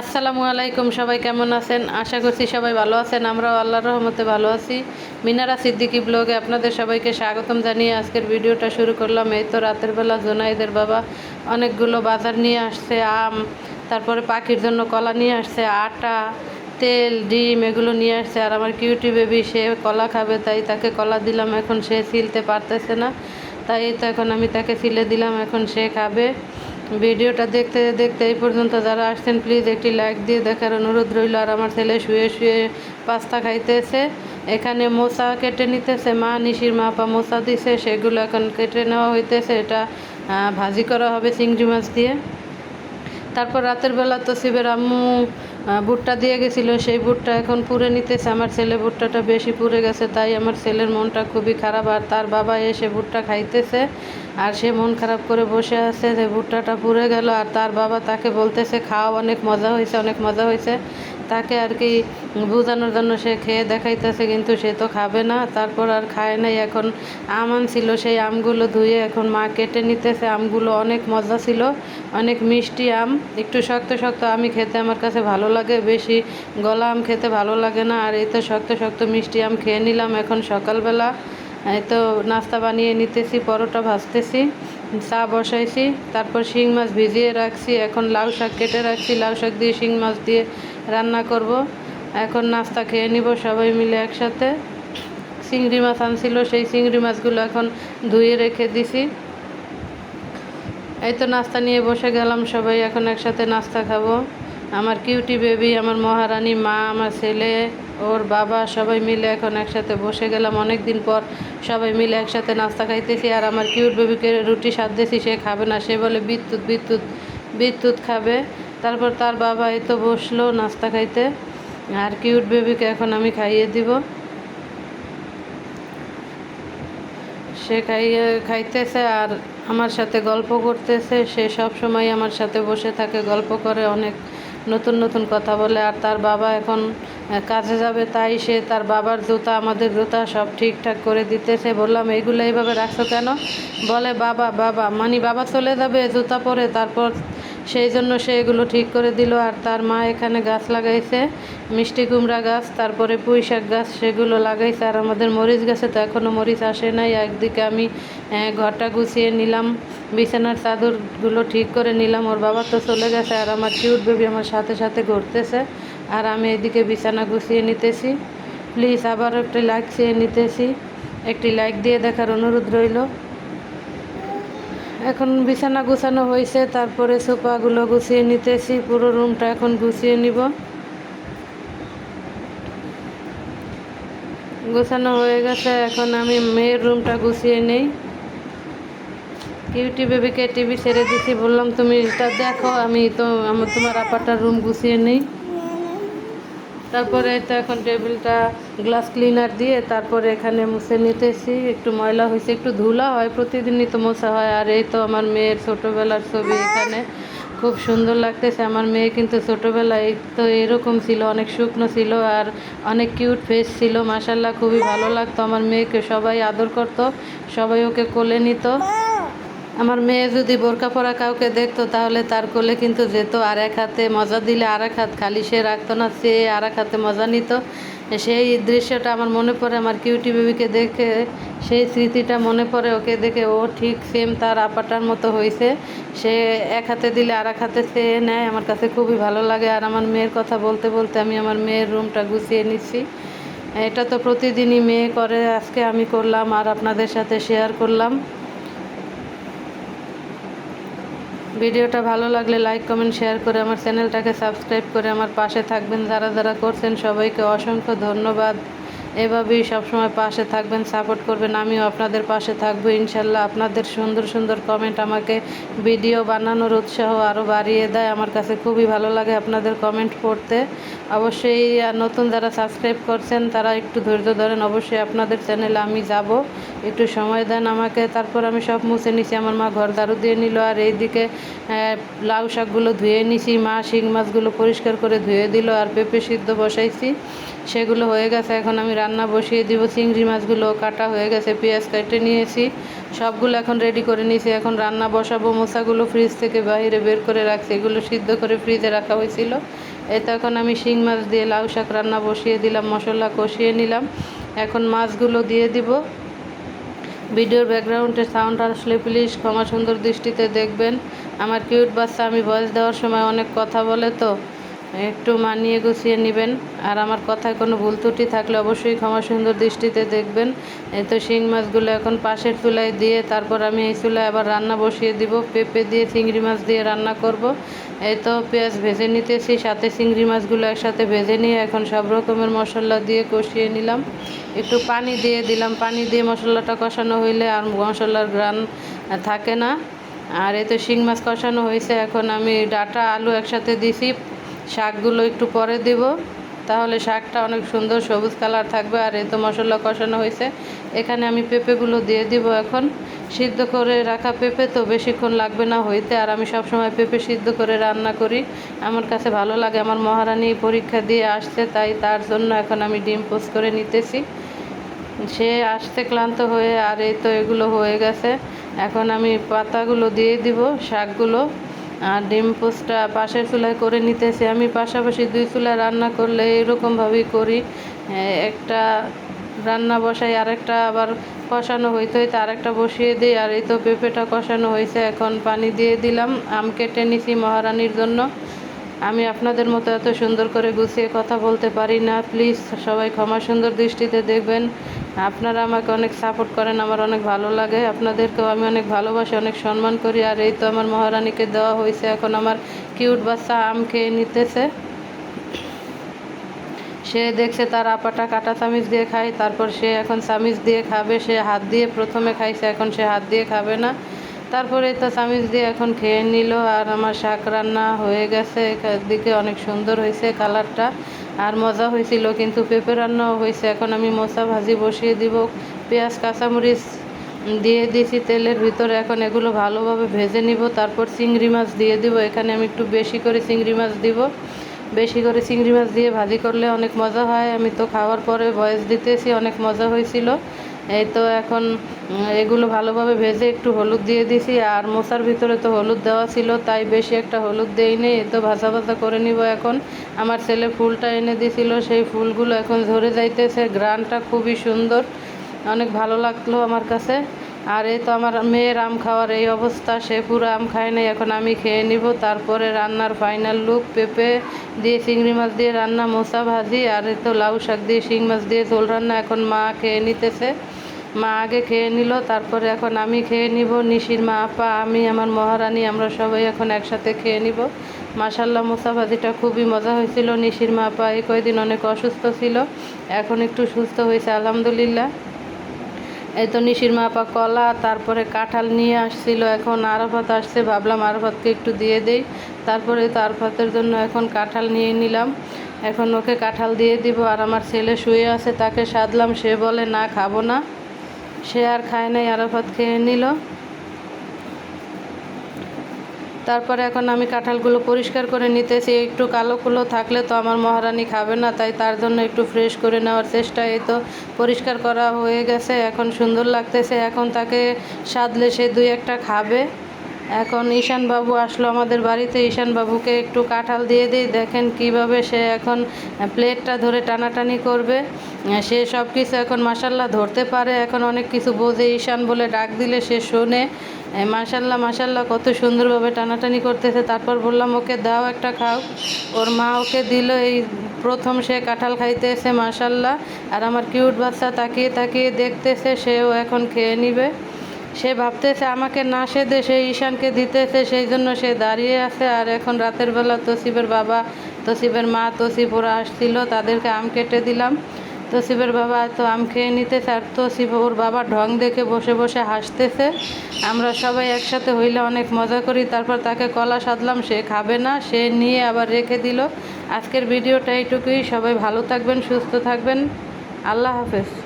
আসসালামু আলাইকুম, সবাই কেমন আছেন? আশা করছি সবাই ভালো আছেন। আমরাও আল্লাহর রহমতে ভালো আছি। মিনারা সিদ্দিকি ব্লগে আপনাদের সবাইকে স্বাগতম জানিয়ে আজকের ভিডিওটা শুরু করলাম। এই তো রাতের বেলা জোনাইদের বাবা অনেকগুলো বাজার নিয়ে আসছে, আম, তারপরে পাখির জন্য কলা নিয়ে আসছে, আটা, তেল, ডিম এগুলো নিয়ে আসছে। আর আমার কিউটি বেবি সে কলা খাবে, তাই তাকে কলা দিলাম। এখন সে সিলতে পারতেছে না, তাই তো এখন আমি তাকে সিলে দিলাম। এখন সে খাবে। ভিডিওটা দেখতে দেখতে এই পর্যন্ত যারা আসছেন প্লিজ একটি লাইক দিয়ে দেখার অনুরোধ রইল। আর আমার ছেলে শুয়ে শুয়ে পাস্তা খাইতেছে। এখানে মোচা কেটে নিতেছে, মা নিশির মা পা মোচা দিছে, সেগুলো এখন কেটে নেওয়া হইতেছে। এটা ভাজি করা হবে চিংড়ি মাছ দিয়ে। তারপর রাতের বেলা তো শিবের আম্মু ভুট্টা দিয়ে গেছিল। সেই ভুট্টা এখন পুড়ে নিতেছে। আমার ছেলে ভুট্টাটা বেশি পুড়ে গেছে, তাই আমার ছেলের মনটা খুবই খারাপ। আর তার বাবা এসে ভুট্টা খাইতেছে। আর সে মন খারাপ করে বসে আছে যে ভুট্টাটা পুড়ে গেল আর তার বাবা তাকে বলতেছে খাওয়া অনেক মজা হয়েছে, অনেক মজা হয়েছে। তাকে আর কি বোঝানোর জন্য সে খেয়ে দেখাইতেছে, কিন্তু সে তো খাবে না। তারপর আর খায় নাই। এখন আম আনছিল সেই আমগুলো ধুয়ে এখন মা কেটে নিতেছে। আমগুলো অনেক মজা ছিল, অনেক মিষ্টি আম। একটু শক্ত শক্ত আমি খেতে আমার কাছে ভালো লাগে, বেশি গলা আম খেতে ভালো লাগে না। আর এই তো শক্ত শক্ত মিষ্টি আম খেয়ে নিলাম। এখন সকালবেলা তো নাস্তা বানিয়ে নিতেছি, পরোটা ভাজতেছি, চা বসাইছি, তারপর শিং মাছ ভিজিয়ে রাখছি, এখন লাউ শাক কেটে রাখছি, লাউ শাক দিয়ে শিং মাছ দিয়ে রান্না করব। এখন নাস্তা খেয়ে নিব সবাই মিলে একসাথে। চিংড়ি মাছ আনছিল, সেই চিংড়ি মাছগুলো এখন ধুয়ে রেখে দিছি। এই তো নাস্তা নিয়ে বসে গেলাম সবাই, এখন একসাথে নাস্তা খাব। আমার কিউটি বেবি, আমার মহারানী, মা, আমার ছেলে, ওর বাবা, সবাই মিলে এখন একসাথে বসে গেলাম। অনেক দিন পর সবাই মিলে একসাথে নাস্তা খাইতেছি আর আমার কিউট বেবিকে রুটি সাধতেছি সে খাবে না। সে বলে, বিদ্যুৎ বিদ্যুৎ বিদ্যুৎ খাবে। তারপর তার বাবা এই তো বসল নাস্তা খাইতে। আর কিউট বেবিকে এখন আমি খাইয়ে দিব। সে খাইয়ে, খাইতেছে আর আমার সাথে গল্প করতেছে। সে সব সময় আমার সাথে বসে থাকে, গল্প করে অনেক। নতুন নতুন কথা বলে আর তার বাবা এখন কাজে যাবে তাই সে তার বাবার জুতা, আমাদের জুতা সব ঠিকঠাক করে দিতেছে। বললাম, এইগুলো এইভাবে রাখছো কেন? বলে, বাবা বাবা মানে বাবা চলে যাবে জুতা পরে, তারপর সেই জন্য সে এগুলো ঠিক করে দিল আর তার মা এখানে গাছ লাগাইছে, মিষ্টি কুমড়া গাছ, তারপরে পুঁই শাক গাছ, সেগুলো লাগাইছে। আর আমাদের মরিচ গাছে তো এখনও মরিচ আসে নাই। একদিকে আমি ঘরটা গুছিয়ে নিলাম, বিছানার চাদরগুলো ঠিক করে নিলাম। ওর বাবা তো চলে গেছে আর আমার কিউট বেবি আমার সাথে সাথে ঘুরতেছে। আর আমি এদিকে বিছানা গুছিয়ে নিতেছি। প্লিজ আবার একটি লাইক চেয়ে নিতেছি। একটি লাইক দিয়ে দেখার অনুরোধ রইল। এখন বিছানা গুছানো হয়েছে, তারপরে সোফাগুলো গুছিয়ে নিতেছি, পুরো রুমটা এখন গুছিয়ে নিব। গোছানো হয়ে গেছে, এখন আমি মেয়ের রুমটা গুছিয়ে নেই। কিউটি বেবিকে টিভি ছেড়ে দিছি, বললাম, তুমি এটা দেখো, আমি তো, আমার, তোমার আপাটার রুম গুছিয়ে নেই। তারপরে তো এখন টেবিলটা গ্লাস ক্লিনার দিয়ে তারপরে এখানে মুছে নিতেছি। একটু ময়লা হয়েছে, একটু ধুলা হয়, প্রতিদিনই তো মোছা হয়। আর এই তো আমার মেয়ের ছোটোবেলার ছবি এখানে। খুব সুন্দর লাগতেছে। আমার মেয়ে কিন্তু ছোটোবেলায় তো এরকম ছিল, অনেক শুকনো ছিল আর অনেক কিউট ফেস ছিল। মাসাল্লাহ খুবই ভালো লাগতো। আমার মেয়েকে সবাই আদর করতো, সবাই ওকে কোলে নিত। আমার মেয়ে যদি বোরকা পরা কাউকে দেখতো, তাহলে তার কোলে কিন্তু যেত। আর এক হাতে মজা দিলে আর এক হাত খালি সে রাখতো না, সে আর এক হাতে মজা নিত। সেই দৃশ্যটা আমার মনে পড়ে আমার কিউটি বেবিকে দেখে। সেই স্মৃতিটা মনে পড়ে ওকে দেখে, ও ঠিক সেম তার আপাটার মতো হয়েছে সে এক হাতে দিলে আর এক হাতে সে নেয়, আমার কাছে খুবই ভালো লাগে। আর আমার মেয়ের কথা বলতে বলতে আমি আমার মেয়ের রুমটা গুছিয়ে নিচ্ছি। এটা তো প্রতিদিনই মেয়ে করে, আজকে আমি করলাম আর আপনাদের সাথে শেয়ার করলাম। ভিডিওটা ভালো লাগলে লাইক কমেন্ট শেয়ার করে আমার চ্যানেলটাকে সাবস্ক্রাইব করে আমার পাশে থাকবেন। যারা যারা করছেন সবাইকে অসংখ্য ধন্যবাদ। এভাবেই সবসময় পাশে থাকবেন সাপোর্ট করবেন। আমিও আপনাদের পাশে থাকব, ইনশাল্লাহ। আপনাদের সুন্দর সুন্দর কমেন্ট আমাকে ভিডিও বানানোর উৎসাহ আরও বাড়িয়ে দেয়। আমার কাছে খুবই ভালো লাগে আপনাদের কমেন্ট পড়তে। অবশ্যই নতুন যারা সাবস্ক্রাইব করছেন, তারা একটু ধৈর্য ধরেন। অবশ্যই আপনাদের চ্যানেলে আমি যাব। একটু সময় দেন আমাকে। তারপর আমি সব মুছে নিছি। আমার মা ঘর দারু দিয়ে নিল। আর এইদিকে লাউ শাকগুলো ধুয়ে নিছি। মা শিং মাছগুলো পরিষ্কার করে ধুয়ে দিল। আর পেঁপে সিদ্ধ বসাইছি। সেগুলো হয়ে গেছে। এখন আমি রান্না বসিয়ে দিব, চিংড়ি মাছগুলো কাটা হয়ে গেছে, পেঁয়াজ কেটে নিয়েছি, সবগুলো এখন রেডি করে নিয়েছি। এখন রান্না বসাবো মশাগুলো ফ্রিজ থেকে বাইরে বের করে রাখছি, এগুলো সিদ্ধ করে ফ্রিজে রাখা হয়েছিল। এই তো এখন আমি শিং মাছ দিয়ে লাউ শাক রান্না বসিয়ে দিলাম, মশলা কষিয়ে নিলাম। এখন মাছগুলো দিয়ে দিব। ভিডিওর ব্যাকগ্রাউন্ডে সাউন্ড আসলে প্লিজ ক্ষমা সুন্দর দৃষ্টিতে দেখবেন। আমার কিউট বাচ্চা, আমি ভয়েস দেওয়ার সময় অনেক কথা বলে তো। একটু মানিয়ে গুছিয়ে নেবেন। আর আমার কথায় কোনো ভুল ত্রুটি থাকলে অবশ্যই ক্ষমা সুন্দর দৃষ্টিতে দেখবেন। তো শিং মাছগুলো এখন পাশের চুলায় দিয়ে তারপর আমি এই চুলায় আবার রান্না বসিয়ে দিব। পেঁপে দিয়ে, চিংড়ি মাছ দিয়ে রান্না করব। এই তো পেঁয়াজ ভেজে নিতেছি, সাথে চিংড়ি মাছগুলো একসাথে ভেজে নিয়ে এখন সব রকমের মশলা দিয়ে কষিয়ে নিলাম। একটু পানি দিয়ে দিলাম। পানি দিয়ে মশলাটা কষানো হইলে আর মশলার গ্রান থাকে না। আর এই তো শিং মাছ কষানো হয়েছে। এখন আমি ডাটা, আলু একসাথে দিছি। শাকগুলো একটু পরে দেব। তাহলে শাকটা অনেক সুন্দর সবুজ কালার থাকবে। আর এই তো মশলা কষানো হয়েছে। এখানে আমি পেঁপেগুলো দিয়ে দিব এখন। সিদ্ধ করে রাখা পেঁপে তো বেশিক্ষণ লাগবে না হইতে। আর আমি সব সময় পেঁপে সিদ্ধ করে রান্না করি। আমার কাছে ভালো লাগে। আমার মহারানী পরীক্ষা দিয়ে আসছে, তাই তার জন্য এখন আমি ডিম পোস্ট করে নিতেছি। সে আসতে ক্লান্ত হয়ে, আর এই তো এগুলো হয়ে গেছে। এখন আমি পাতাগুলো দিয়ে দিব, শাকগুলো। আর ডিম পোস্টটা পাশের চুলায় করে নিতেছি। আমি পাশাপাশি দুই চুলায় রান্না করলে এরকমভাবেই করি। একটা রান্না বসাই, আরেকটা আবার কষানো হইতে হইতে আরেকটা বসিয়ে দিই। আর এই তো পেঁপেটা কষানো হয়েছে এখন পানি দিয়ে দিলাম। আম কেটে নিছি মহারানীর জন্য। আমি আপনাদের মতো এত সুন্দর করে গুছিয়ে কথা বলতে পারি না। প্লিজ সবাই ক্ষমা সুন্দর দৃষ্টিতে দেখবেন। আপনারা আমাকে অনেক সাপোর্ট করেন, আমার অনেক ভালো লাগে। আপনাদেরকেও আমি অনেক ভালোবাসি, অনেক সম্মান করি। আর এই তো আমার মহারানীকে দেওয়া হয়েছে, এখন আমার কিউট বাচ্চা আম খেয়ে নিতেছে। সে দেখছে তার আপাটা কাটা চামিচ দিয়ে খায়, তারপর সে এখন চামিচ দিয়ে খাবে, সে হাত দিয়ে প্রথমে খাইছে, এখন সে হাত দিয়ে খাবে না। তারপরে তো চামিচ দিয়ে এখন খেয়ে নিল আর আমার শাক রান্না হয়ে গেছে দিকে অনেক সুন্দর হয়েছে কালারটা আর মজা হয়েছিল, কিন্তু পেঁপে রান্নাও হয়েছে। এখন আমি মশা ভাজি বসিয়ে দিব, পেঁয়াজ, কাঁচামরিচ দিয়ে দিয়েছি তেলের ভিতরে। এখন এগুলো ভালোভাবে ভেজে নিব, তারপর চিংড়ি মাছ দিয়ে দিব। এখানে আমি একটু বেশি করে চিংড়ি মাছ দিব। বেশি করে চিংড়ি মাছ দিয়ে ভাজি করলে অনেক মজা হয়। আমি তো খাওয়ার পরে বয়স দিতেছি, অনেক মজা হয়েছিল। এই তো এখন এগুলো ভালোভাবে ভেজে একটু হলুদ দিয়ে দিছি, আর মশার ভিতরে তো হলুদ দেওয়া ছিল, তাই বেশি একটা হলুদ দেইনি এ তো ভাজা ভাজা করে নিব এখন। আমার ছেলে ফুলটা এনে দিছিল, সেই ফুলগুলো এখন ঝরে যাইতেছে, গ্রানটা খুবই সুন্দর, অনেক ভালো লাগল আমার কাছে। আর এই তো আমার মেয়ের আম খাওয়ার এই অবস্থা, সে পুরো আম খায় নাই, এখন আমি খেয়ে নিব। তারপরে রান্নার ফাইনাল লুক পেঁপে দিয়ে চিংড়ি মাছ দিয়ে রান্না, মশা ভাজি, আর এই তো লাউ শাক দিয়ে শিং মাছ দিয়ে ঝোল রান্না, এখন মা খেয়ে নিতেছে। মা আগে খেয়ে নিল, তারপরে এখন আমি খেয়ে নিব। নিশির মা, আপা, আমি, আমার মহারানী, আমরা সবাই এখন একসাথে খেয়ে নিব। মাসাল্লাহ মোসাভাজিটা খুবই মজা হয়েছিল। নিশির মা, আপা, এই কয়দিন অনেক অসুস্থ ছিল, এখন একটু সুস্থ হয়েছে, আলহামদুলিল্লাহ। এই তো নিশির মাপা কলা, তারপরে কাঁঠাল নিয়ে আসছিল, এখন আরাফাত আসছে, ভাবলাম আরাফাতকে একটু দিয়ে দেই। তারপরে তো আরাফাতের জন্য এখন কাঁঠাল নিয়ে নিলাম। এখন ওকে কাঁঠাল দিয়ে দিব, আর আমার ছেলে শুয়ে আছে, তাকে সাধলাম, সে বলে, না, খাব না। সে আর খায় নাই, আরাফাত খেয়ে নিল। তারপরে এখন আমি কাঁঠালগুলো পরিষ্কার করে নিতেছি। একটু কালো কুলো থাকলে তো আমার মহারানী খাবে না, তাই তার জন্য একটু ফ্রেশ করে নেওয়ার চেষ্টা। এই তো পরিষ্কার করা হয়ে গেছে, এখন সুন্দর লাগতেছে। এখন তাকে সাদলে সে দুই একটা খাবে। এখন ঈশান বাবু আসলো আমাদের বাড়িতে। ঈশান বাবুকে একটু কাঁঠাল দিয়ে দিই, দেখেন কীভাবে সে এখন প্লেটটা ধরে টানাটানি করবে। সে সব কিছু এখন মাসাল্লাহ ধরতে পারে, এখন অনেক কিছু বোঝে। ঈশান বলে ডাক দিলে সে শোনে। মাসাল্লাহ মাসাল্লাহ কত সুন্দরভাবে টানাটানি করতেছে। তারপর বললাম, ওকে দাও একটা খাও। ওর মা ওকে দিল, এই প্রথম সে কাঁঠাল খাইতেছে মাসাল্লাহ আর আমার কিউট বাচ্চা তাকিয়ে তাকিয়ে দেখতেছে, সেও এখন খেয়ে নিবে। সে ভাবতেছে আমাকে না সেদে, সে ঈশানকে দিতেছে, সেই জন্য সে দাঁড়িয়ে আছে। আর এখন রাতের বেলা তসিবের বাবা, তসিবের মা তসিব, ওরা আসছিল, তাদেরকে আম কেটে দিলাম। তসিবের বাবা তো আম খেয়ে নিতেছে, আর তসিব ওর বাবা ঢং দেখে বসে বসে হাসতেছে। আমরা সবাই একসাথে হইলে অনেক মজা করি, তারপর তাকে কলা সাধলাম, সে খাবে না, সে নিয়ে আবার রেখে দিল। আজকের ভিডিওটা এইটুকুই, সবাই ভালো থাকবেন, সুস্থ থাকবেন। আল্লাহ হাফেজ।